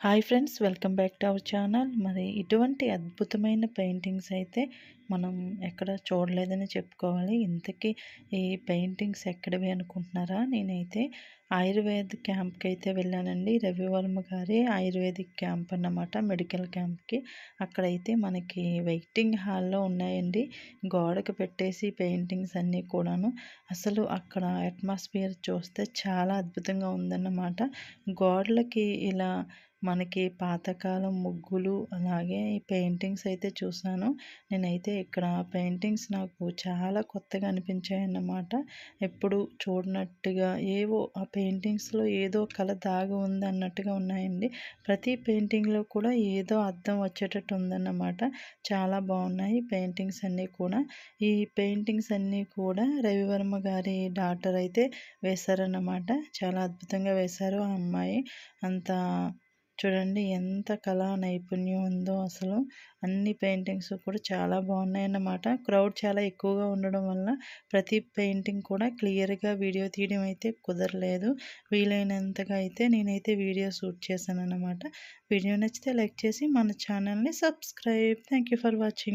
Hi friends welcome back to our channel. మరి ఇటువంటి అద్భుతమైన పెయింటింగ్స్ అయితే మనం ఎక్కడ చూడలేదని చెప్పుకోవాలి. ఇంతకీ ఈ పెయింటింగ్స్ ఎక్కడవి అనుకుంటున్నారా? నేనైతే ఆయుర్వేద క్యాంప్కి అయితే వెళ్ళానండి. రవివర్మ గారి ఆయుర్వేదిక్ క్యాంప్ అన్నమాట మెడికల్ క్యాంప్కి. అక్కడైతే మనకి వెయిటింగ్ హాల్లో ఉన్నాయండి. గోడకు పెట్టేసి పెయింటింగ్స్ అన్నీ కూడాను. అసలు అక్కడ అట్మాస్ఫియర్ చూస్తే చాలా అద్భుతంగా ఉందన్నమాట. గోడలకి ఇలా మనకి పాతకాలం ముగ్గులు అలాగే పెయింటింగ్స్ అయితే చూసాను. నేనైతే ఇక్కడ పెయింటింగ్స్ నాకు చాలా కొత్తగా అనిపించాయి అన్నమాట ఎప్పుడు చూడనట్టుగా ఏవో ఆ పెయింటింగ్స్లో ఏదో కళ దాగి ఉంది అన్నట్టుగా ఉన్నాయండి. ప్రతి పెయింటింగ్లో కూడా ఏదో అర్థం వచ్చేటట్టు ఉందన్నమాట. చాలా బాగున్నాయి పెయింటింగ్స్ అన్నీ కూడా. ఈ పెయింటింగ్స్ అన్నీ కూడా రవివర్మ గారి డాటర్ అయితే వేశారన్నమాట. చాలా అద్భుతంగా వేశారు ఆ అమ్మాయి. అంత చూడండి ఎంత కళా నైపుణ్యం ఉందో అసలు. అన్ని పెయింటింగ్స్ కూడా చాలా బాగున్నాయి అన్నమాట క్రౌడ్ చాలా ఎక్కువగా ఉండడం వల్ల ప్రతి పెయింటింగ్ కూడా క్లియర్గా వీడియో తీయడం అయితే కుదరలేదు. వీలైనంతగా అయితే నేనైతే వీడియో షూట్ చేశాను అన్నమాట వీడియో నచ్చితే లైక్ చేసి మన ఛానల్ని సబ్స్క్రైబ్. Thank for watching.